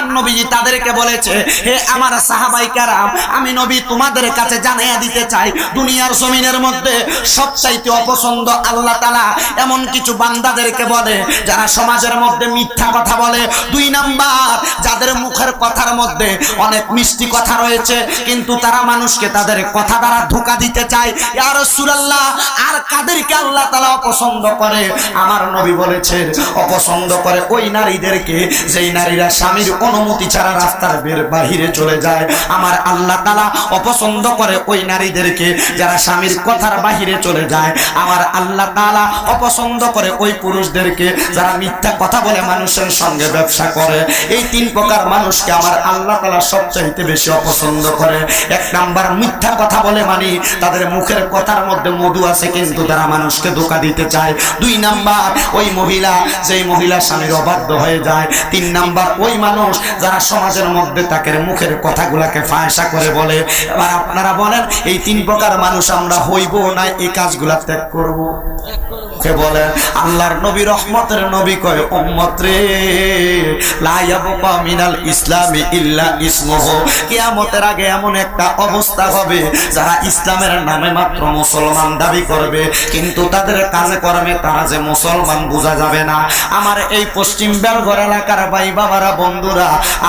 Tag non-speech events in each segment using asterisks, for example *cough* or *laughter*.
আমার নবীজি তাদেরকে বলেছে, হে আমার সাহাবাই কারাম, আমি নবী তোমাদের কাছে জানিয়ে দিতে চাই, দুনিয়ার জমিনের মধ্যে সবচাইতে অপছন্দ আল্লাহ তালা এমন কিছু বান্দাদেরকে বলে, যারা সমাজের মধ্যে মিথ্যা কথা বলে। দুই নাম্বার, যাদের মুখের কথার মধ্যে অনেক মিষ্টি কথা রয়েছে, কিন্তু তারা মানুষকে তাদের কথা দ্বারা ধোকা দিতে চায়। আর সুরাল্লাহ আর কাদেরকে আল্লাহ তালা অপছন্দ করে? আমার নবী বলেছেন, অপছন্দ করে ওই নারীদেরকে, যেই নারীরা স্বামীর অনুমতি ছাড়া রাস্তার বের বাহিরে চলে যায়। আমার আল্লাহ তালা অপছন্দ করে ওই নারীদেরকে যারা স্বামীর কথার বাহিরে চলে যায়। আমার আল্লাহ তালা অপছন্দ করে ওই পুরুষদেরকে যারা মিথ্যা কথা বলে মানুষের সঙ্গে ব্যবসা করে। এই তিন প্রকার মানুষকে আমার আল্লাহ তালা সবচাইতে বেশি অপছন্দ করে। এক নাম্বার, মিথ্যা কথা বলে মানি তাদের মুখের কথার মধ্যে মধু আছে কিন্তু তারা মানুষকে ধোকা দিতে চায়। দুই নাম্বার, ওই মহিলা, যেই মহিলা স্বামীর অবাধ্য হয়ে যায়। তিন নাম্বার, ওই মানুষ যারা সমাজের মধ্যে তাকে মুখের কথাগুলাকে ফায়সা করে বলে, এবার আপনারা বলেন, এই তিন প্রকার মানুষ আমরা হইব না, এই কাজগুলা ত্যাগ করব? বলে, আল্লাহর নবী রহমতের নবী কয় মিনাল ইসলামি ইল্লা ইসমুহু। কিয়ামতের আগে এমন একটা অবস্থা হবে, যারা ইসলামের নামে মাত্র মুসলমান দাবি করবে, কিন্তু তাদের কাজে কর্মে তারা যে মুসলমান বোঝা যাবে না। আমার এই পশ্চিম বেলঘর এলাকার ভাই বাবারা বন্ধুরা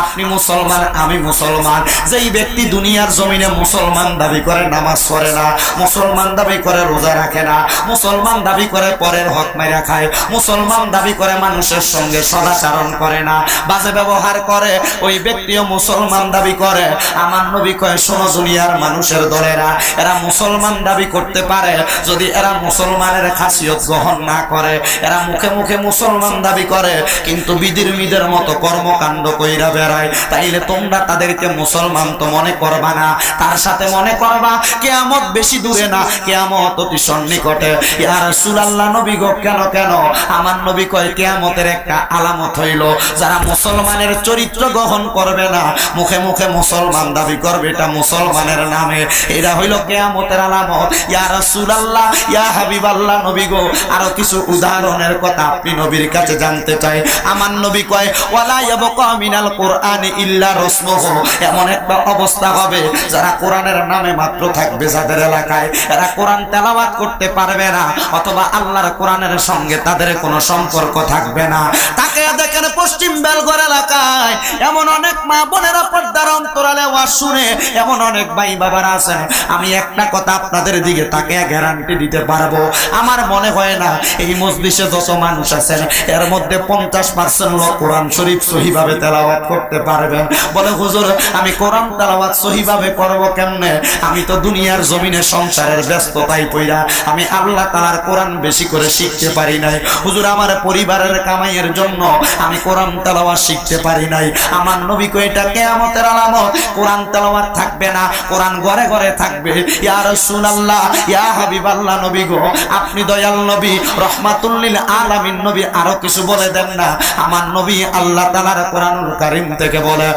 আপনি মুসলমান, আমি মুসলমান। যেই ব্যক্তি দুনিয়ার জমিনে মুসলমান দাবি করে নামাজ পড়ে না, মুসলমান দাবি করে রোজা রাখে না, মুসলমান দাবি করে পরের হক মেরা খায়, মুসলমান দাবি করে মানুষের সঙ্গে সদাচারণ করে না, বাজে ব্যবহার করে, ওই ব্যক্তিও মুসলমান দাবি করে। আমার নবী কয়, শোনো দুনিয়ার মানুষের দলেরা, এরা মুসলমান দাবি করতে পারে, যদি এরা মুসলমানের খাসিয়ত গ্রহণ না করে, এরা মুখে মুখে মুসলমান দাবি করে, কিন্তু বিধির মিদের মতো কর্মকাণ্ড কইরা বেড়ায়, তাইলে তোমরা তাদেরকে মুসলমান তো মনে করবা না, তার সাথে মনে করবা কেয়ামত বেশি দূরে না, কেয়ামত অতি সন্নিকটে। ইয়ার সুলাল্লাহ নবী গো, কেন কেন? আমার নবী কয়, কেয়ামতের একটা আলামত হইল, যারা মুসলমানের চরিত্র গ্রহণ করবে না, মুখে মুখে মুসলমান দাবি করবে, এটা মুসলমানের নামে। এটা হইল কেয়ামতের আলামত। ইয়া রাসূলুল্লাহ, ইয়া হাবিবাল্লাহ, নবী গো, আরও কিছু উদাহরণের কথা আপনি নবীর কাছে জানতে চাই। আমার নবী কয়, ওয়ালা ইয়াবকা মিনাল কোরআনি ইল্লা রাসমুহু এমন একটা অবস্থা হবে, যারা কোরআনের নামে মাত্র থাকবে যাদের এলাকায়। এরা কোরআন তেলাওয়াত করতে পারবে না, অথবা আল্লাহর কোরআনের সঙ্গে তাদের কোনো সম্পর্ক থাকবে না। তাকে দেখেন পশ্চিম বেলঘর এলাকায়, এমন অনেক মা বোনেরা পর্দার অন্তরালে ওয়াজ শুনে, এমন অনেক ভাই বাবারা আছেন। আমি একটা কথা আপনাদের দিকে তাকে গ্যারান্টি দিতে পারব। আমার মনে হয় না, এই মসজিদে যত মানুষ আছেন, এর মধ্যে পঞ্চাশ পার্সেন্ট লোক কোরআন শরীফ সহিভাবে তেলাওয়াত করতে পারবেন বলে, হুজুর, আমি কোরআন তেলাওয়াত সহিভাবে করব কেমনে? আমি তো দুনিয়ার জমিনে সংসারের ব্যস্ততাই পইরা আমি আল্লাহ তালার কোরআন বেশি করে শিখতে পারি নাই। হুজুর, আমার পরিবারের কামাইয়ের জন্য আমি কোরআন তেলাওয়াত শিখতে পারি নাই। আমার নবী কো এটা কেয়ামতের আলামত। কোরআন তেলাওয়াত থাকবে না। কোরআন ঘরে ঘরে থাকবে। ইয়া রাসূলুল্লাহ, ইয়া হাবিবাল্লাহ নবী গো, আপনি দয়াল নবী রহমাতুল্লিল আলামিন নবী, আরও কিছু বলে দেন না? আমার নবী আল্লাহ তাআলার কোরআনুল কারীম থেকে বলে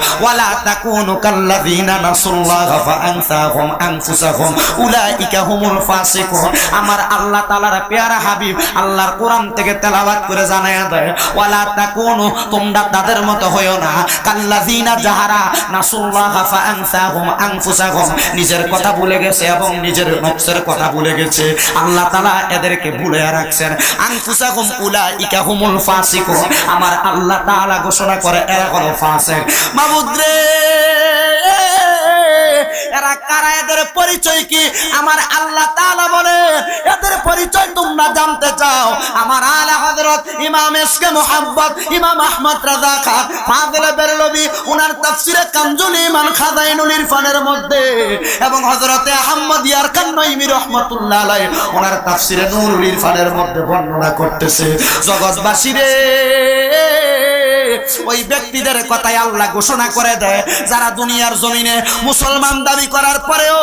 আমার আল্লাহ পেয়ারা হাবিব আল্লাহর কোরআন থেকে করে দেয়, ওয়ালা তোমরা তাদের মতো না। যাহারা নিজের কথা ভুলে গেছে এবং নিজের নফসের কথা ভুলে গেছে। আল্লাহ তাআলা এদেরকে ভুলে রাখছেন। আনফুসাহুম উলাইকা হুমুল ফাসিকুন। আমার আল্লাহ তাআলা ঘোষণা করে এরা মাবুদরে এরা কারা, এদের পরিচয় কি? আমার আল্লাহ বলে, এদের পরিচয় তোমরা জানতে চাও। আমার আলা ইমাম এসকে মোহাম্মদ, ইমাম আহমদ রাজা খান বেরলবি, উনার তাফসিরে ইমান ইরফানের মধ্যে, এবং হযরতে আহমদ ইয়ার খান নঈমি রাহমাতুল্লাহ আলাইহি ওনার তাফসিরে নূরুল ইরফানের মধ্যে বর্ণনা করতেছে। জগৎবাসী রে ওই ব্যক্তিদের কথাই আল্লাহ ঘোষণা করে দেয়। যারা দুনিয়ার জমিনে মুসলমান দাবি করার পরেও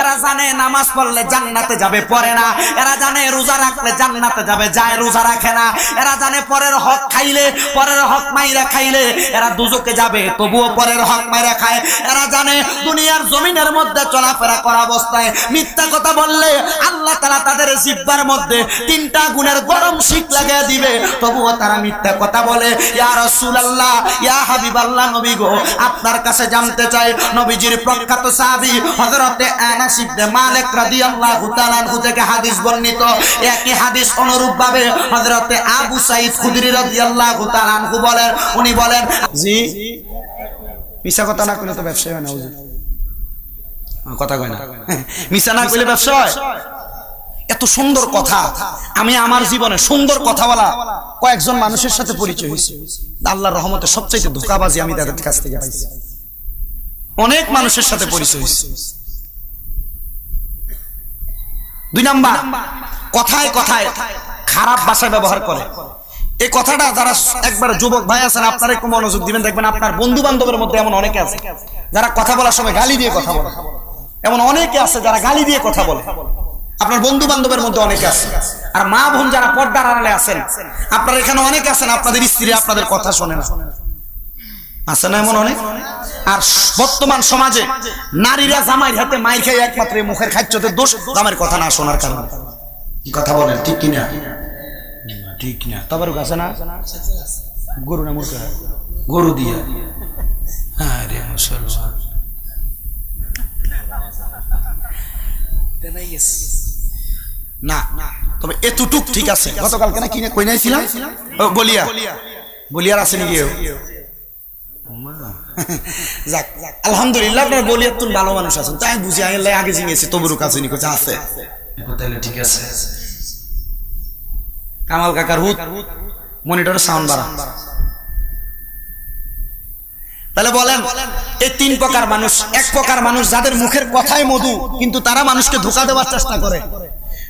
এরা জানে নামাজ পড়লে জান্নাতে যাবে, পড়ে না। এরা জানে রোজা রাখলে জান্নাতে যাবে, যায় রোজা রাখে না। এরা জানে পরের হক খাইলে, পরের হক মাইরা খাইলে এরা দুজকে যাবে, তবুও পরের হক মাইরা খায়। এরা জানে দুনিয়ার জমিনের মধ্যে চলাফেরা করা অবস্থায় মিথ্যা কথা বললে আল্লাহ তারা তাদের জিব্বার মধ্যে তিনটা গুণের গরম শীত লাগিয়ে দিবে, তবুও তারা মিথ্যা কথা বলে রাসূলুল্লাহ, ইয়া হাবিবাল্লাহ নবী গো, আপনার কাছে জানতে চাই, নবীজির প্রখ্যাত সাহাবী হযরতে আনাস ইবনে মালিক রাদিয়াল্লাহু তাআলা আনহু থেকে হাদিস বর্ণিত। একই হাদিস অনুরূপভাবে হযরতে আবু সাঈদ খুদরি রাদিয়াল্লাহু তাআলা আনহু বলেন, উনি বলেন, জি, মিছা কথা না কইলে তো ব্যবসা হয় না কথা কয় না। মিছা না কইলে ব্যবসা হয়? এত সুন্দর কথা। আমি আমার জীবনে সুন্দর কথা বলা কয়েকজন মানুষের সাথে পরিচয় হয়েছে। আল্লাহর রহমতে সবচাইতে ধোকাবাজি আমি তাদের কাছ থেকে পাইছি। অনেক মানুষের সাথে পরিচয় হয়েছে। দুই নাম্বার কথায় কথায় খারাপ ভাষা ব্যবহার করে। এই কথাটা যারা একবার যুবক ভাই আছেন আপনারা একটু মনোযোগ দিবেন দেখবেন আপনার বন্ধু বান্ধবের মধ্যে এমন অনেকে আছে যারা কথা বলার সময় গালি দিয়ে কথা বলে। এমন অনেকে আছে যারা গালি দিয়ে কথা বলে। আপনার বন্ধু বান্ধবের মধ্যে অনেকে আছে। আর মা বোন যারা পর্দার আড়ালে আছেন, আপনার এখানে অনেকে আছেন, আপনাদের স্ত্রী আপনাদের কথা শোনে না। আছে না এমন অনেক? আর বর্তমান সমাজে নারীরা জামাইয়ের হাতে মাইর খেয়ে একমাত্র মুখের খাচ্ছতে দোষ, জামাইয়ের কথা না শোনার কারণে। কথা বলেন, ঠিক কিনা? ঠিক না। তবে আছে না? গরু না মুরগা? গরু দিয়ে। আরে মুসলমান। না তবে এতটুক ঠিক আছে। গতকালকে না কিনে কই নাইছিলাম ও, বলিয়া। বলিয়ার আছে নাকি? *laughs* যাক আলহামদুলিল্লাহ আপনার ভালো মানুষ আছেন। তাই বুঝি লাই আগে জিঙেছি তবুরুক আছে নিকো যা আছে। তাহলে ঠিক আছে। কামাল কাকার হুত মনিটরের সাউন্ড বাড়া। তাহলে বলেন এই তিন প্রকার মানুষ এক প্রকার মানুষ যাদের মুখের কথাই মধু কিন্তু তারা মানুষকে ধোকা দেওয়ার চেষ্টা করে।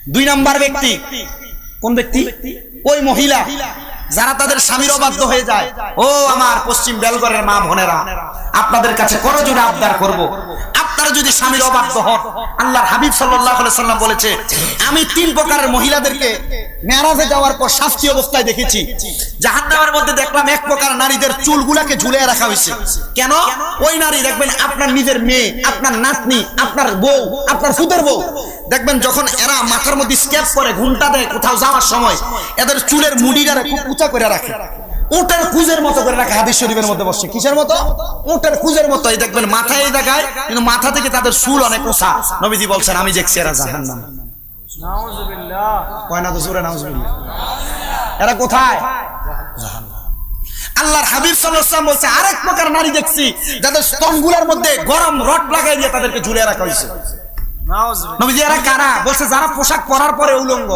দুই নাম্বার ব্যক্তি। কোন ব্যক্তি? ওই মহিলা। যারা তাদের স্বামীর অবাধ্য হয়ে যায়। ও আমার পশ্চিম বেলগড়ের মা বোনেরা, আপনাদের কাছে করজোড়ে আবদার করব। আপনারা যদি স্বামীর অবাধ্য হন আল্লাহর হাবিব সাল্লাম বলেছে, আমি তিন প্রকারের মহিলাদেরকে মেরাজে যাওয়ার পর শাস্তি অবস্থায় দেখেছি। জাহান্নামের মধ্যে দেখলাম এক প্রকার নারীদের চুলগুলাকে ঝুলিয়ে রাখা হয়েছে। কেন? ওই নারী দেখবেন আপনার নিজের মেয়ে, আপনার নাতনি, আপনার বউ, আপনার ফুতের বউ। দেখবেন যখন এরা মাথার মধ্যে স্কেপ করে, ঘুমটা দেয় কোথাও যাওয়ার সময়, এদের চুলের মুড়িটারে খুব উঁচা করে রাখে। উটের কুজের মতো করে রাখে হাদিস শরীফের মধ্যে বসে কিসের মতো? উটের কুজের মতো। এই দেখবেন মাথায় এই দেখায় কিন্তু মাথা থেকে তাদের চুল অনেক উঁচা নবীজি বলছেন আমি দেখছি এরা জাহান্নাম। কয় না তো জোরে নাউজুবিল্লাহ। এরা কোথায়? আল্লাহর হাবিব আলাইহি বলছে আরেক প্রকার নারী দেখছি যাদের স্তম্ভগুলোর মধ্যে গরম রড লাগাই দিয়ে তাদেরকে ঝুলে রাখা হয়েছে। নবীজি এরা কারা? বলছে যারা পোশাক পরার পরে উলঙ্গ।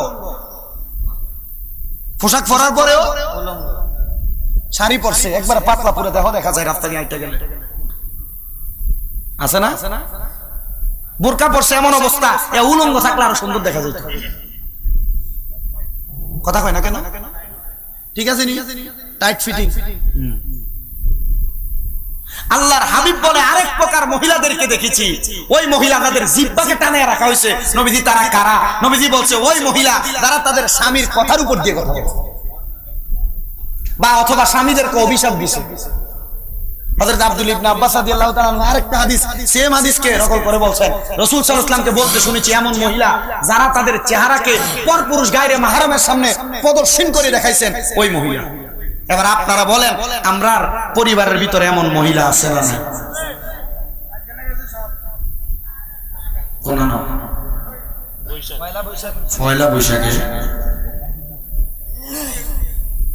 পোশাক পরার পরেও শাড়ি পরছে, একবার পাতলা পুরো, দেখো, দেখা যায় রাস্তা দিয়ে আইটা গেলে। আছে না? বোরকা পরছে এমন অবস্থা, এ উলঙ্গ থাকলে আরও সুন্দর দেখা যায়। কথা কয় না কেন? ঠিক আছে নি? টাইট ফিটিং আল্লাহর হাবিব বলে, আরেক প্রকার মহিলাদেরকে দেখেছি। ওই মহিলা তাদের জিব্বাকে টানে রাখা হয়েছে। নবীজি তারা কারা? নবীজি বলছে, ওই মহিলা যারা তাদের স্বামীর কথার উপর দিয়ে কথা বলে। বা অথবা স্বামীদেরকে অভিশাপ দিছে। বলতে শুনেছি, এমন মহিলা যারা তাদের সামনে করে দেখাইছেন, ওই এবার আপনারা বলেন, আমরা পরিবারের ভিতরে এমন মহিলা আছে বৈশাখে।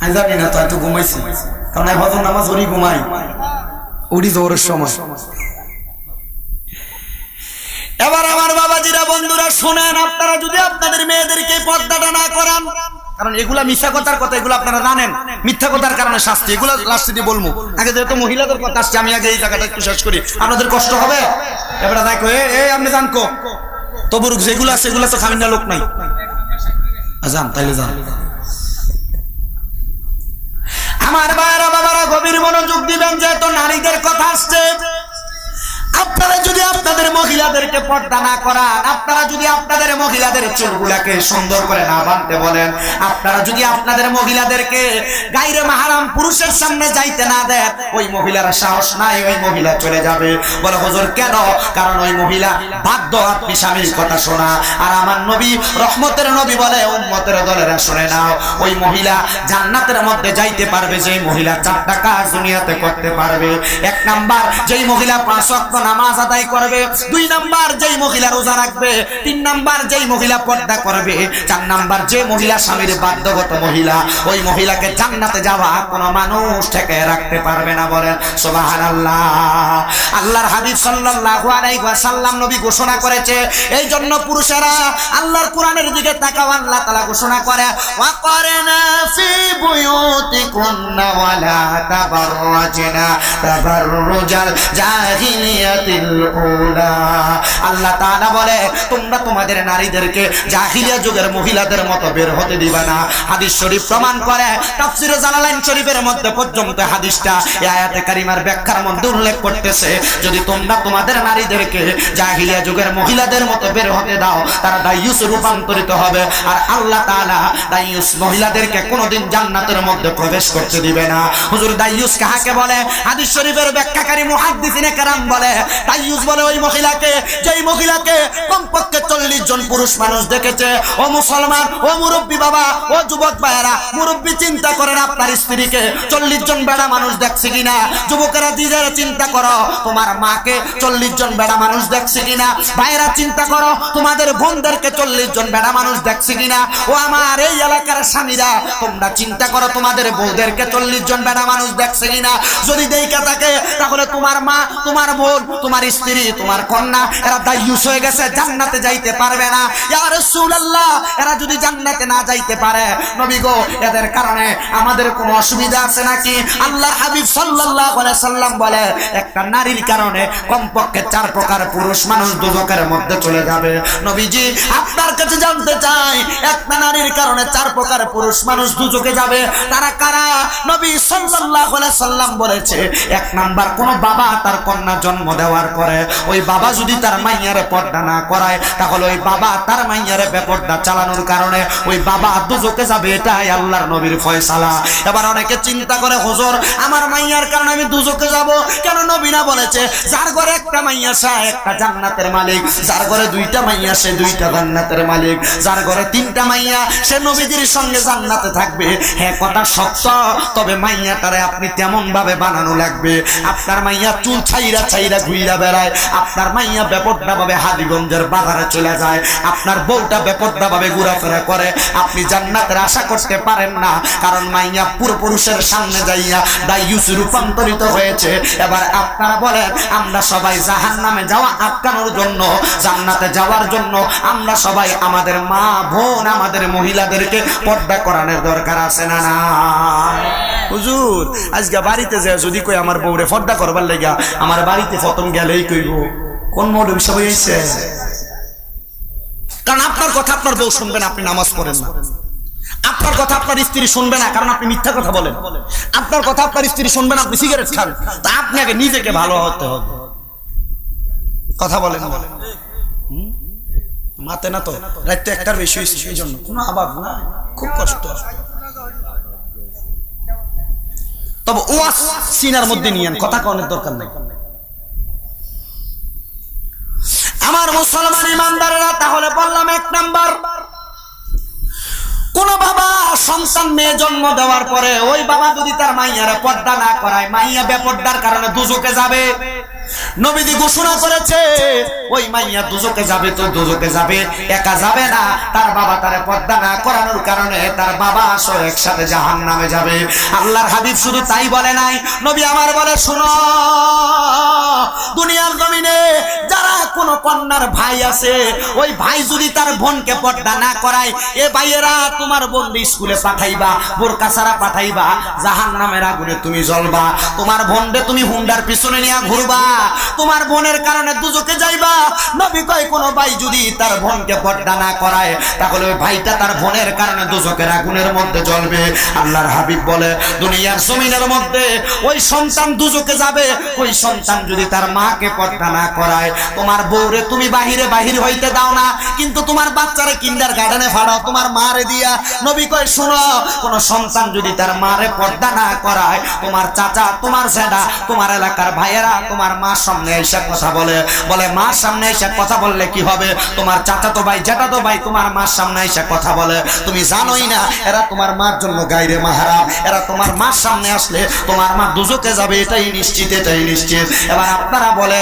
আমি জানি না, তো এত ঘুমাইছি। কারণ হজর নামাজ ওরই ঘুমাই। ওরই জোরের সময়। এবার আমার বাবাজিরা, বন্ধুরা, শুনেন, আপনারা যদি আপনাদের মেয়েদেরকে পর্দাটা না করান, কারণ এগুলা মিথ্যা কথার কথা, এগুলো আপনারা জানেন। মিথ্যা কথার কারণে শাস্তি, এগুলো লাস্টে দিয়ে বলব। আগে যেহেতু মহিলাদের কথা আসছে, আমি আগে এই জায়গাটা একটু শেষ করি। আপনাদের কষ্ট হবে? এবারে দেখো, এ আপনি জানকো তবু যেগুলো আছে, এগুলো তো খামিনা লোক নাই। যান, তাইলে যান। আমার বাবারা গভীর মনোযোগ দিবেন যে তো নারীদের কথা আসছে। যাইতে বাধ্য আপনি স্বামীর কথা শোনা। আর আমার নবী রহমতের নবী বলে, উম্মতের দলেরা শুনে নাও, ওই মহিলা জান্নাতের মধ্যে যাইতে পারবে যে মহিলা চারটা কাজ দুনিয়াতে করতে পারবে। এক নাম্বার, যেই মহিলা পাঁচ ওয়াক্ত নামাজ আদায় করবে। দুই নাম্বার যেই মহিলা রোজা রাখবে, তিন নাম্বার যেই মহিলা পর্দা করবে, চার নাম্বার যে মহিলা স্বামীর বাধ্যগত মহিলা, ওই মহিলাকে জান্নাতে যাওয়া কোনো মানুষ থেকে রাখতে পারবে না বলেন। সুবহানাল্লাহ। আল্লাহর হাবিব সাল্লাল্লাহু আলাইহি ওয়াসাল্লাম নবী ঘোষণা করেছে, এই জন্য পুরুষেরা আল্লাহর কোরআনের দিকে তাকাও, আল্লাহ তাআলা ঘোষণা করে ওয়া করনা ফি বুয়ুতিকুন্না ওয়ালা তাবাররাজনা, তাবাররুজাল জাহিলিয়াতিল উলা আল্লাহ তাআলা বলে, তোমরা তোমাদের নারীদেরকে জাহিলিয়া যুগের মহিলাদের মতো বের হতে দিবা না। হাদিস শরীফ প্রমাণ করে, তাফসিরে জালালাইন শরীফের মধ্যে পর্যন্ত হাদিসটা কারিমার ব্যাখ্যার মধ্যে উল্লেখ করতেছে, যদি তোমরা তোমাদের নারীদেরকে জাহিলিয়া যুগের মহিলাদের মতো বের হতে দাও, তারা রূপান্তরিত হবে। আর আল্লাহ মহিলাদেরকে কোনোদিন জান্নাতের মধ্যে প্রবেশ করতে দিবে না। হুজুর কাহাকে বলে? হাদিস শরীফের ব্যাখ্যাকারী মুহাদ্দিসিনে কেরাম বলে দাইয়ুস বলে ওই মহিলাকে, যেই মহিলাকে কমপক্ষে চল্লিশ জন পুরুষ মানুষ দেখেছে, ও মুসলমান, ও মুরব্বী বাবা, ও যুবক ভাইয়েরা, মুরব্বী চিন্তা করেন আপনার স্ত্রীকে, চল্লিশ জন বেড়া মানুষ দেখছে কিনা? যুবকেরা দিদারে চিন্তা করো, তোমার মাকে চল্লিশ জন বেড়া মানুষ দেখছে কিনা? ভাইয়েরা চিন্তা করো, তোমাদের বোনদেরকে চল্লিশ জন বেড়া মানুষ দেখছে কিনা? ও আমার এই এলাকার স্বামীরা, তোমরা চিন্তা করো, তোমাদের বউদেরকে চল্লিশ জন বেড়া মানুষ দেখছে কিনা? যদি দেখে থাকে, তাহলে তোমার মা, তোমার বোন তোমার স্ত্রী, তোমার কন্যা, এরা দায়ুস হয়ে গেছে, জান্নাতে যাইতে পারবে না। ইয়া রাসূলুল্লাহ, এরা যদি জান্নাতে না যাইতে পারে, নবী গো, এদের কারণে আমাদের কোনো অসুবিধা আছে নাকি? আল্লাহ হাবিব সাল্লাল্লাহু আলাইহি সাল্লাম বলে, একটা নারীর কারণে কমপক্ষে চার প্রকার পুরুষ মানুষ দুজকের মধ্যে চলে যাবে। নবীজি, আপনার কাছে জানতে চাই, একটা নারীর কারণে চার প্রকার পুরুষ মানুষ দুজকে যাবে, তারা কারা? নবী সাল্লাল্লাহু আলাইহি সাল্লাম বলেছে, এক নাম্বার কোন বাবা তার কন্যা জন্ম দেওয়ার পরে ওই বাবা যদি তার মাইয়ারে পর্দা না করায়, তাহলে ওই বাবা তার মাইয়ারে বেপর্দা চালানোর কারণে ওই বাবা দুজকে যাবে এটাই আল্লাহর নবীর ফয়সালা। এবার অনেকে চিন্তা করে, হুজুর, আমার মাইয়ার কারণে আমি দুজকে যাব? কেন নবীনা বলেছে? যার ঘরে একটা মাইয়া, সে একটা জান্নাতের মালিক। যার ঘরে দুইটা মাইয়া, সে দুইটা জান্নাতের মালিক। যার ঘরে তিনটা মাইয়া, সে নবীজির সঙ্গে জান্নাতে থাকবে। হ্যাঁ কথা সত্য, তবে মাইয়াটারে আপনি তেমন ভাবে বানানো লাগবে। আপনার মাইয়া চুল ছাইরা ছাইরা ঘুইরা বেড়ায়, আপনার মাইয়া বেপরটা ভাবে হাদিগঞ্জের বাজারে চলে যায়, আপনার বউটা বেপরটা ভাবে ঘোরাফেরা করে, আপনি জান্নাতের আশা করতে পারেন না, কারণ মাইয়া পূর্বপুরুষের সামনে যাইয়া দাইয়ুস রূপান্তরিত হয়েছে। এবার আপনারা বলেন, আমরা সবাই জাহান নামে যাওয়া আটকানোর জন্য, জান্নাতে যাওয়ার জন্য, আমরা সবাই আমাদের মা, বোন, আমাদের মহিলাদেরকে পর্দা করানোর দরকার আছে না না? হুজুর, আজকে বাড়িতে যায় যদি কই আমার বউরে পর্দা করবার লেগা, আমার বাড়িতে প্রথম গেলেই কইব, কোন মৌলবী সবাই হয়েছে কারণ আপনার কথা আপনার বউ শুনবে না, আপনি নামাজ পড়েন না। আপনার কথা আপনার স্ত্রী শুনবে না, কারণ আপনি মিথ্যা কথা বলেন। আপনার কথা আপনার স্ত্রী শুনবে না, আপনি সিগারেট খান। তা আপনাকে নিজেকে ভালো হতে হবে। কথা বলেন? মাতে না তো? রাত একটার বেশি হয়েছে, সেই জন্য। কোনো আবার না, খুব কষ্ট। তবে ওয়াস সিনার মধ্যে নিয়েন কথা কনের দরকার নাই। আমার মুসলমান ইমানদারেরা তাহলে বললাম এক নাম্বার। কোন বাবা সন্তান মেয়ে জন্ম দেওয়ার পরে ওই বাবা যদি তার মাইয়ারে পর্দা না করায়, মাইয়া বেপর্দার কারণে দুজকে যাবে। নবীদি ঘোষণা করেছে, ওই মাইয়া দুজকে যাবে তো দুজকে যাবে, একা যাবে না। তার বাবা তারে পর্দা না করানোর কারণে তার বাবা আসো একসাথে জাহান নামে যাবে। আল্লাহর হাবিব শুধু তাই বলে নাই, নবী আমার বলে, শুনো, দুনিয়ার জমিনে যারা কোনো কন্যার ভাই আছে, ওই ভাই যদি তার বোনকে পর্দা না করায়, এ ভাইয়েরা তোমার বোন স্কুলে পাঠাইবা, বোরকা ছাড়া পাঠাইবা জাহান নামের আগুনে তুমি জ্বলবা। তোমার বোনরে তুমি হুন্ডার পিছনে নিয়ে ঘুরবা। তোমার বোনের কারণে দুজকে যাইবা। নবী কয়, কোনো ভাই যদি তার বোনকে পর্দা না করায়, তাহলে ওই ভাইটা তার বোনের কারণে দুজকের আগুনের মধ্যে জ্বলবে। আল্লাহর হাবিব বলে, দুনিয়ার জমিনের মধ্যে ওই সন্তান দুজকে যাবে। ওই সন্তান যদি তার মাকে পর্দা না করায়, তোমার বউরে তুমি বাহিরে বাহির হইতে দাও না। কিন্তু তোমার বাচ্চারে কিন্ডার গার্ডেনে ফাড়াও, তোমার মারে দিয়া। নবী কয়, শোনো, কোন সন্তান যদি তার মারে পর্দা না করায়, তোমার চাচা, তোমার জেডা তোমার এলাকার ভাইয়েরা, তোমার মার সামনে এসে কথা বলে। বলে মার সামনে এসে কথা বললে কি হবে? তোমার চাচা তো ভাই, জেঠা তো ভাই, তোমার মার সামনে এসে কথা বলে। তুমি জানোই না, এরা তোমার মার জন্য গাইরে মাহারা এরা তোমার মার সামনে আসলে তোমার মা দুজকে যাবে, এটাই নিশ্চিত এটাই নিশ্চিত। এবার আপনারা বলে,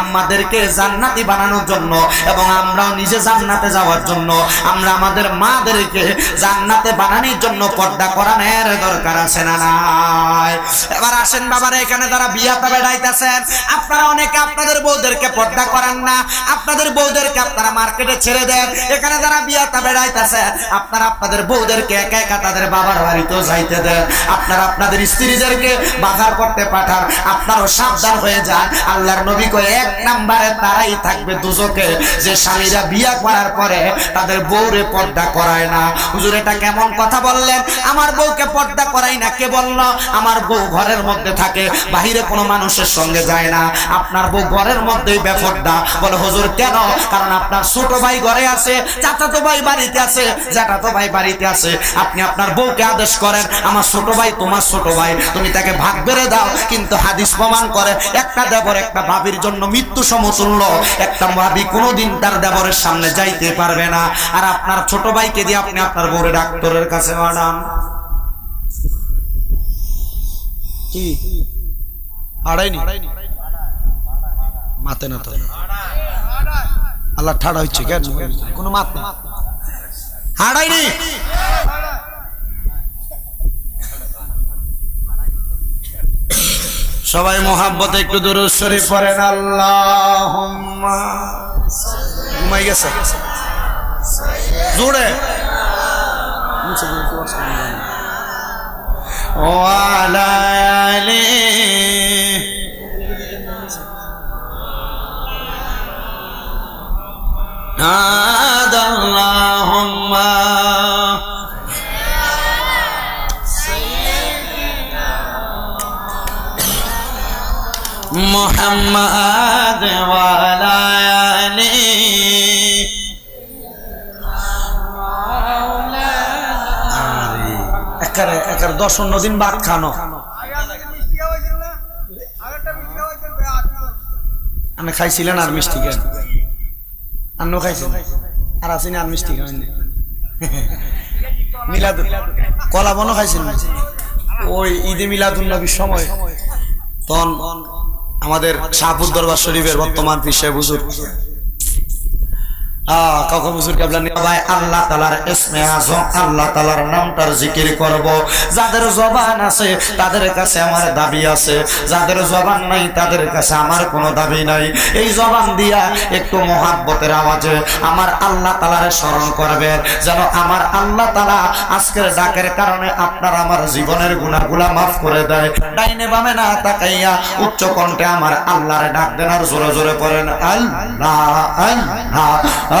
আমাদেরকে জান্নাতি বানানোর জন্য এবং আমরা নিজে জান্নাতে যাওয়ার জন্য, আমরা আমাদের মাদেরকে জান্নাতে বানানোর জন্য পর্দা করানোর দরকার আছে না নাই? এবার আসেন বাবারা, এখানে তারা বিয়াতে বেড়াইতেছেন আপনারা অনেকে আপনাদের বউদেরকে পর্দা করেন না। আপনাদের বউদেরকে আপনারা মার্কেটে ছেড়ে দেন। এখানে যারা বিয়াতে বেড়াইতেছেন আপনারা আপনাদের বউদেরকে একা একা তাদের বাবার বাড়িতেও যাইতে দেন। আপনারা আপনাদের স্ত্রীদেরকে বাজার করতে পাঠান। আপনারও সাবধান হয়ে যান। আল্লাহর নবী কয়ে, এক নাম্বারে তারাই থাকবে দুজকে। যে স্বামীরা বিয়া করার পরে তাদের বউরে পর্দা করায় না। হুজুর, এটা কেমন কথা বললেন? আমার বউকে পর্দা করাই না, কে বলল? আমার বউ ঘরের মধ্যে থাকে, বাহিরে কোনো মানুষের সঙ্গে যায় না। আপনার বউ ঘরের মধ্যেই বেপর্দা। বলে, হুজুর, কেন? কারণ আপনার ছোট ভাই ঘরে আছে, চাচাতো ভাই বাড়িতে আছে, জ্যাঠাতো ভাই বাড়িতে আছে। আপনি আপনার বউকে আদেশ করেন, আমার ছোট ভাই তোমার ছোট ভাই, তুমি তাকে ভাগ বেড়ে দাও। কিন্তু হাদিস প্রমাণ করে, একটা দেবর একটা ভাবির জন্য মৃত্যু সমতুল্য। একটা ভাবি কোনোদিন তার দেবরের সামনে যাইতে পারবে না। আর আপনার ছোট ভাইকে দিয়ে আপনি আপনার বউরে ডাক্তারের কাছে ম্যাডাম কি? আড়াইনি মাতে না তো। আল্লাহ ঠাড়া হচ্ছে কেন? কোনো মাত না। হারাইনি সবাই মোহাব্বতে একটু দূর শরীফ পড়েন। আল্লাহ ঘুমাই গেছে? জোরে। خمسة من فرص رمضان وليالي اللهم محمد وعلى একারে দশ পনেরো দিন বাদ খানো। আমি খাইছিলেন আর মিষ্টি কেন আন্ন খাইছেন? আর আসেনি আর মিষ্টি খাইনি মিলাদ কলা বনও খাইছেন? ওই ঈদে মিলাদুল নবীর সময়। তখন আমাদের শাহপুর দরবার শরীফের বর্তমান পিসে বুজুর আহ কখন আমার দাবি নাই এই জবান দিয়া একটু মহাব্বতের আওয়াজে আমার আল্লাহ তালারে স্মরণ করবে। যেন আমার আল্লাহ তালা আজকের ডাকের কারণে আপনার আমার জীবনের গুণাগুলা মাফ করে দেয়। ডাইনে বামে না তাকাইয়া উচ্চ কণ্ঠে আমার আল্লাহরে ডাক দেন আর জোরে জোরে পড়েন, আল্লাহ আল্লাহ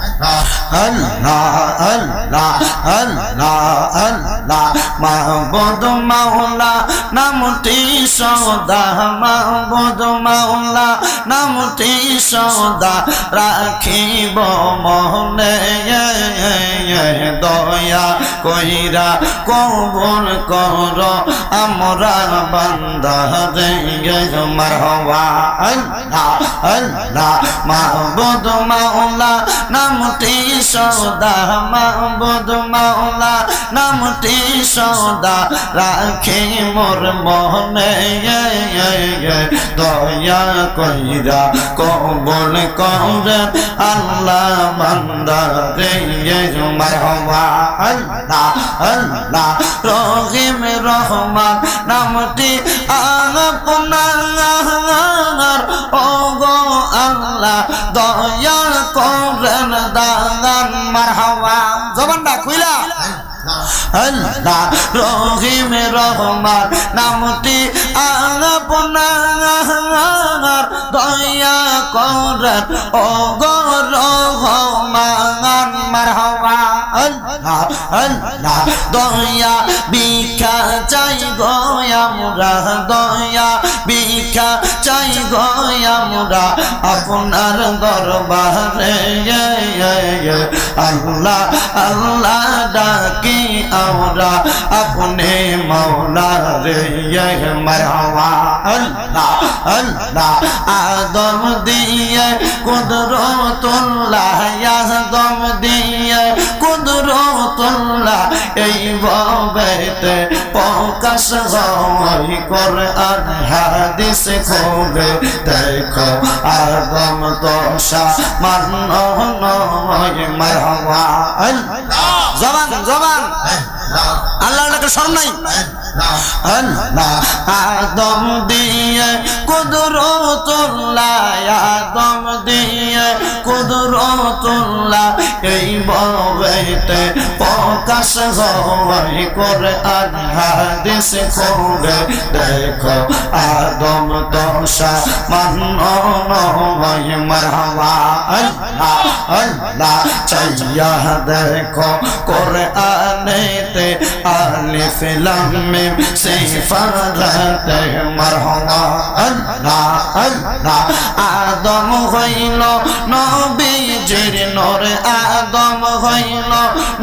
আল্লাহ আল্লাহ আল্লাহ আল্লাহ মাহবুদ মাওলা নামটি সদা মাহবুদ মাওলা নামটি সদা রাখিব মনে দয়া কইরা কবর কর আমরা বান্দা রে মারহবা আল্লাহ আল্লাহ মাহবুদ মাওলা নামটি সদা মাহবুদ মাওলা, নামটি সদা রাখে মোর মনে। দয়া কইরা কবল আল্লাহ আল্লাহ আল্লাহ রহিম রহমান। নামটি আপনার আল্লাহ দয়া করেন দাদান মারহাবা। জবানটা খুইলা? আল্লাহ রহিম রহমান নামটি আপনার দয়া করেন। ও গো রহমান, মারহাবা। দয়া ভিক্ষা চাই গো আমরা, দয়া ভিক্ষা চাই গো আমরা। আপনার দরবারে আল্লাহ আল্লাহ ডাকি আমরা। আপনি মৌলা রে মারহাবা। আল্লাহ আল্লাহ আদম দিয়ে কুদরতুল্লাহ, আদম দিয়ে কুদরতুল্লাহ এই ভবেতে প্রকাশ হয় কোরআন হাদিস খোবে দেখো, আদম দশা মান্ন নয় মারহাবা জবান জবান। আল্লাহর ডাকে শরম নাই? আল্লাহ আদম দিয়ে কুদরতুল্লাহ, আদম দিয়ে কুদরতুল্লাহ, এই ববেতে প্রকাশ হয় করে আর হাদিস খোলে দেখো, আদম দশা মান নয় মারহাবা আল্লাহ আল্লাহ চাইয়া দেখো করে আনেতে আলিফ লাম মিম সিফারাতে মারহাবা আল্লাহ আল্লাহ। আদম হইল নবীজির নূর আদম হইল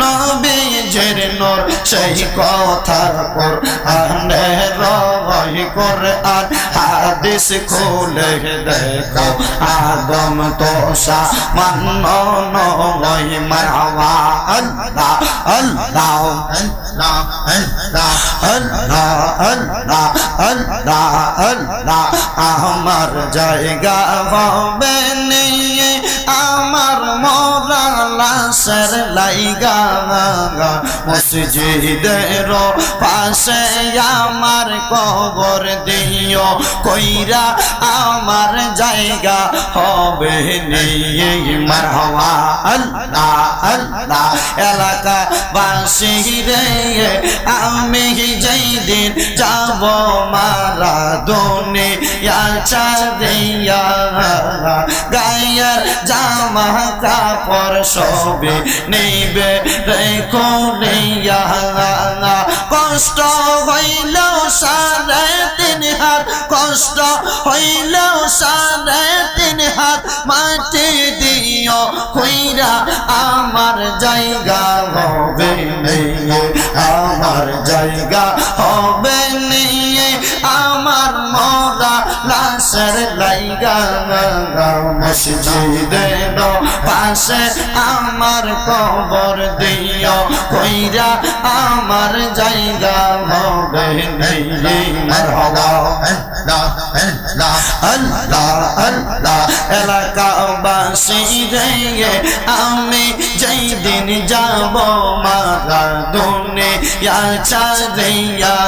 নবীজির নূর, সেই কথার পর আনে রয় করে আর হাদিস খুলে দেখো, আদম তোষা মান্ন নয় মারহাবা আল্লাহ আল্লাহ আল্লাহ আল্লাহ আল্লাহ আল্লাহ আল্লাহ আমার জায়গা হবে নিয়ে লাশের লাইগা মসজিদের পাশে আমার কবর দিও, কইরা আমার জায়গা হবে নিয়ে মারহাবা। আল্লাহ আল্লাহ এলাকা বাসী রে, আমি যেই দিন যাব মারা দোনে দিয়া গায়ের জামা কাপড় সবে নেবে রেখো নেয়া। কষ্ট হইল সাড়ে তিন হাত কষ্ট হইলেও মসজিদের পাশে আমার কবর দিও। কইরা আমার জায়গা হবে নেই মারহাবা। আমি যেই দিন যাব মারা দুনে চাঁদিয়া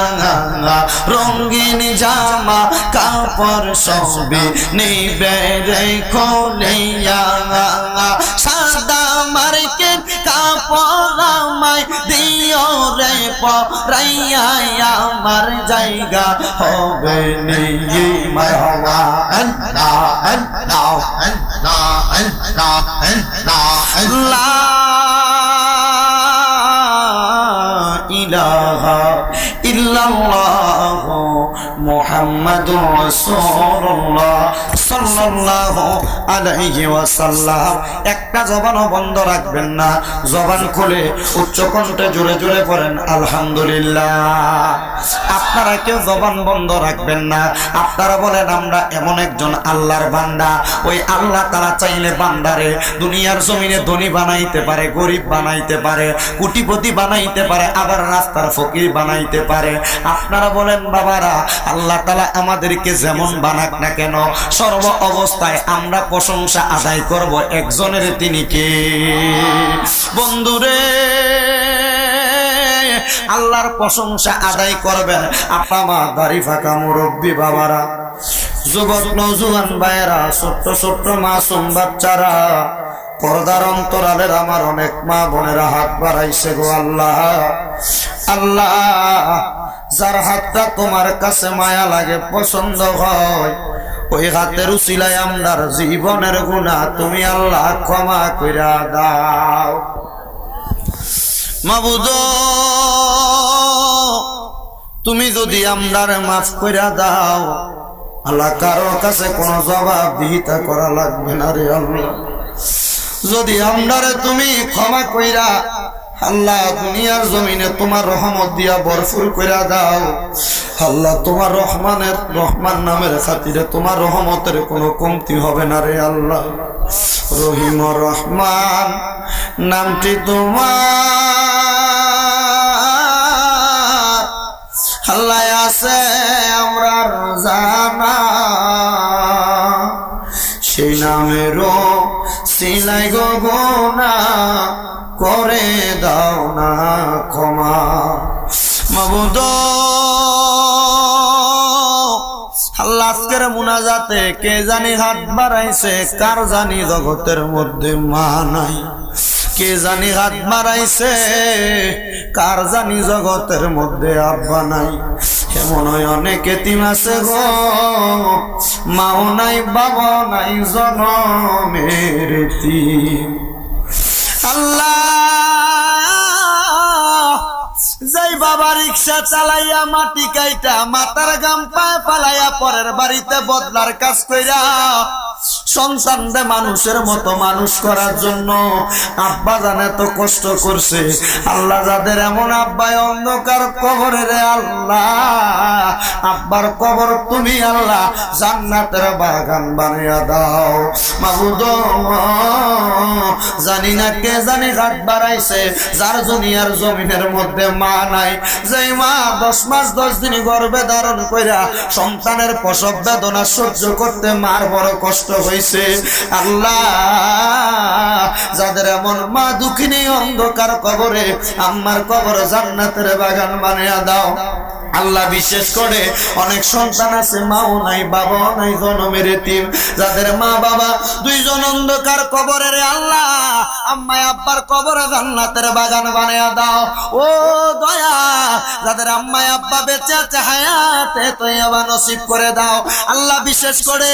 রঙিন জামা কাপড় সবে নিবে রে খোলিয়া সাদা মার্কেট, কাপড় আমায় দিও রে পরাইয়া আমার জায়গা হবে নেই মারহাবা আল্লাহ আল্লাহ লা ইলাহা একটা জবানও বন্ধ রাখবেন না। জবান খুলে উচ্চ কণ্ঠে জোরে জোরে পড়েন, আলহামদুলিল্লাহ। আপনারা কেউ জবান বন্ধ রাখবেন না। আপনারা বলেন, আমরা এমন একজন আল্লাহর বান্দা। ওই আল্লাহ তারা চাইলে বান্দারে দুনিয়ার জমিনে ধনী বানাইতে পারে, গরিব বানাইতে পারে, কোটিপতি বানাইতে পারে, আবার রাস্তার ফকির বানাইতে পারে। আপনারা বলেন, বাবারা, আল্লাহ তালা আমাদেরকে যেমন বানাক না কেন, সর্ব অবস্থায় আমরা প্রশংসা আদায় করব একজনের তিনি কে? বন্ধুরে, আল্লাহর প্রশংসা আদায় করবেন আপা মা দাড়ি ফাঁকা মুরব্বী বাবারা, যুবক নজুয়ান ভাইয়েরা, ছোট্ট ছোট্ট মাসুম বাচ্চারা পর্দার অন্তরালের আমার অনেক মা বোনেরা হাত বাড়াইছে গো আল্লাহ। আল্লাহ, যার হাতটা তোমার কাছে মায়া লাগে, পছন্দ হয়, ওই হাতের উচিলায় আমদার জীবনের গুণা তুমি আল্লাহ ক্ষমা কইরা দাও। মাবুদ, তুমি যদি আমদার মাফ কইরা দাও, আল্লাহ কারোর কাছে কোনো জবাব দিহিতা করা লাগবে না রে আল্লাহ। যদি আমদারে তুমি ক্ষমা কইরা আল্লাহ দুনিয়ার জমিনে তোমার রহমত দিয়া ভরপুর কইরা দাও, আল্লাহ তোমার রহমানের, রহমান নামের খাতিরে তোমার রহমতের কোনো কমতি হবে না রে আল্লাহ। রহিম রহমান নামটি তোমার। আল্লাহ আছে আমরা জানা সেই নামেরও সিলাই গগনা করে দাও না ক্ষমা। মাবুদ, আল্লাহ মুনাজাতে কে জানি হাত বাড়াইছে, কার জানি জগতের মধ্যে মা নাই। কে জানি হাত বাড়াইছে? কার জানি জগতের মধ্যে আব্বা নাই? এমন অনেক এতিম আছে গো। মাও নাই, বাবা নাই, জনমের আল্লাহ, যাই বাবা রিক্সা চালাইয়া মাটি কাইটা, মাথার গাম পায়ে পালাইয়া পরের বাড়িতে বদলার কাজ কইরা সন্তানদের মানুষের মতো মানুষ করার জন্য আব্বা জানে তো কষ্ট করছে। আল্লাহ যাদের এমন আব্বাই অন্ধকার কবরে রে আল্লাহ। আব্বার কবর তুমি আল্লাহ জান্নাতের বাগান বানিয়ে দাও। মাহুদ জানি না কে জানি হাত বাড়াইছে, যার দুনিয়ার জমিনের মধ্যে মা নাই। যে মা দশ মাস দশ দিন গর্ভে ধারণ কইরা সন্তানের প্রসব বেদনা সহ্য করতে মার বড় কষ্ট হয়েছে আল্লাহ যাদের এমন মা দুঃখিনী অন্ধকার কবরে আম্মার কবর জান্নাতের বাগান বানিয়ে দাও। আল্লাহ বিশেষ করে অনেক সন্তান আছে, মাও নাই, বাবাও নাই, জনমের এতিম। যাদের মা বাবা দুইজন অন্ধকার কবরের আল্লাহ আম্মায় আব্বার কবরে জান্নাতের বাগান বানিয়ে দাও। ও দয়া, যাদের আম্মায় আব্বা বেঁচে আছে, হায়াতে তৈবা নসিব করে দাও। আল্লাহ বিশেষ করে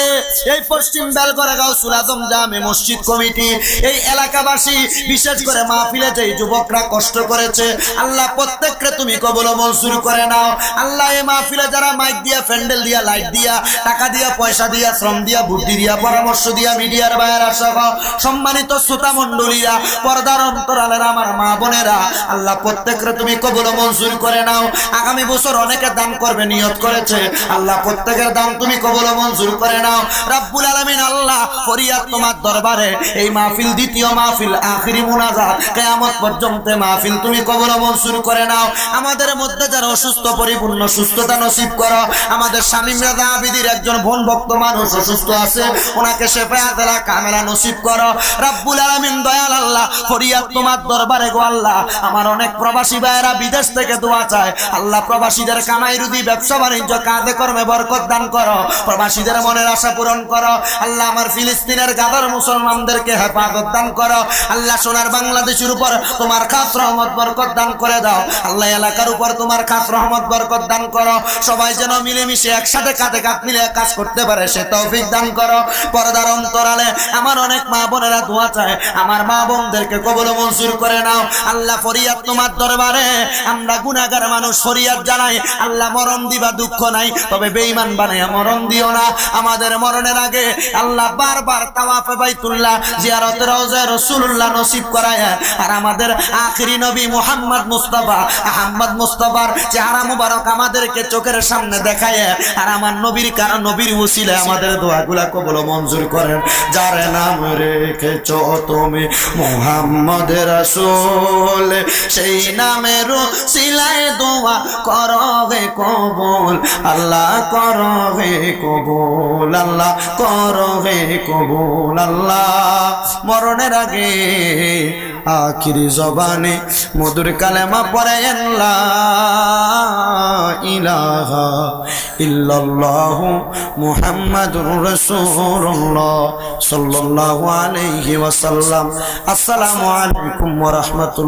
এই পশ্চিম বেলগড়ে গাঁও সুলাদম জামে মসজিদ কমিটি, এই এলাকাবাসী বিশেষ করে মাহফিলে যে যুবকরা কষ্ট করেছে, আল্লাহ প্রত্যেককে তুমি কবল মনসুর করে নাও। আল্লাহ এই মাহফিলে যারা মাইক দিয়া, প্যান্ডেল দিয়া, লাইট দিয়া, টাকা দিয়া, পয়সা দিয়া, শ্রম দিয়া, বুদ্ধি দিয়া, পরামর্শ দিয়া, মিডিয়ার বাইরা সহ সম্মানিত শ্রোতা মন্ডলীরা পর্দার অন্তরালের আমার মা বোনেরা, আল্লাহ প্রত্যেকরে তুমি কবল মঞ্জুর করে নাও। আগামী বছর অনেকে দান করবে, নিয়ত করেছে। আল্লাহ প্রত্যেকের দান তুমি কবল মঞ্জুর করে নাও। রাব্বুল আলামিন আল্লাহ ফরিয়াদ তোমার দরবারে এই মাহফিল, দ্বিতীয় মাহফিল, আখিরি মুনাজাত, কিয়ামত পর্যন্ত মাহফিল তুমি কবল মঞ্জুর করে নাও। আমাদের মধ্যে যারা অসুস্থ পরিপূর্ণ সুস্থতা নসিব করো। আমাদের স্বামী রাজা আবিদির একজন বোন ভক্ত মানুষ অসুস্থ আছে, ওনাকে শেফায়া দেলা কামেলা নসিব করো। রাব্বুল আলামিন, দয়াল আল্লাহ, ফরিয়াদ তোমার দরবারে গো আল্লাহ। আমার অনেক প্রবাসী ভাইয়েরা বিদেশ থেকে দোয়া চায়। আল্লাহ প্রবাসীদের কামাই রুদি ব্যবসা বাণিজ্য কাঁধে কর্মে বরকত দান করো। প্রবাসীদের মনের আশা পূরণ করো। আল্লাহ আমার ফিলিস্তিনের গাদর মুসলমানদেরকে হেফাজত দান করো। আল্লাহ সোনার বাংলাদেশের উপর তোমার খাস রহমত, বরকত দান করে দাও। আল্লাহ এলাকার উপর তোমার খাস রহমত, বরকত বরকত দান করো। সবাই যেন মিলেমিশে একসাথে কাঁধে কাঁধ মিলে কাজ করতে পারে, সে তৌফিক দান করো। পর্দার অন্তরালে আমার অনেক মা বোনেরা দোয়া চায়, আমার মা বোনদেরকে কবল মঞ্জুর করে নাও। আল্লাহ ফরিয়াদ তোমার দরবারে, আমরা গুনাহগার মানুষ ফরিয়াদ জানাই। আল্লাহ মরণ দিবা দুঃখ নাই, তবে বেঈমান বানাইয়া মরণ দিও না। আমাদের মরণের আগে আল্লাহ বারবার তাওয়াফে বাইতুল্লাহ জিয়ারত রওজা রাসূলুল্লাহ নসিব করায় আর আমাদের আখেরি নবী মুহাম্মদ মুস্তাফা আহমদ মুস্তাফার চেহারা মুবারক আমাদেরকে চোখের সামনে দেখায় আর আমার নবীর কারণ নবীর উসিলে আমাদের দোয়াগুলা কবল মঞ্জুর করেন। যার নাম রেখেছ তুমি মুহাম্মদ রাসূল। সেই নামের সিলায় দোয়া করবে কবুল, আল্লাহ করবে কবুল, আল্লাহ করবে কবুল, আল্লাহ মরণের আগে আখিরি জবানে মধুর কালেমা পড়ে ইলাহা ইল্লাল্লাহু মুহাম্মাদুর ওয়াসাল্লাম। আসসালামু আলাইকুম ওয়া রাহমাতুল্লাহ।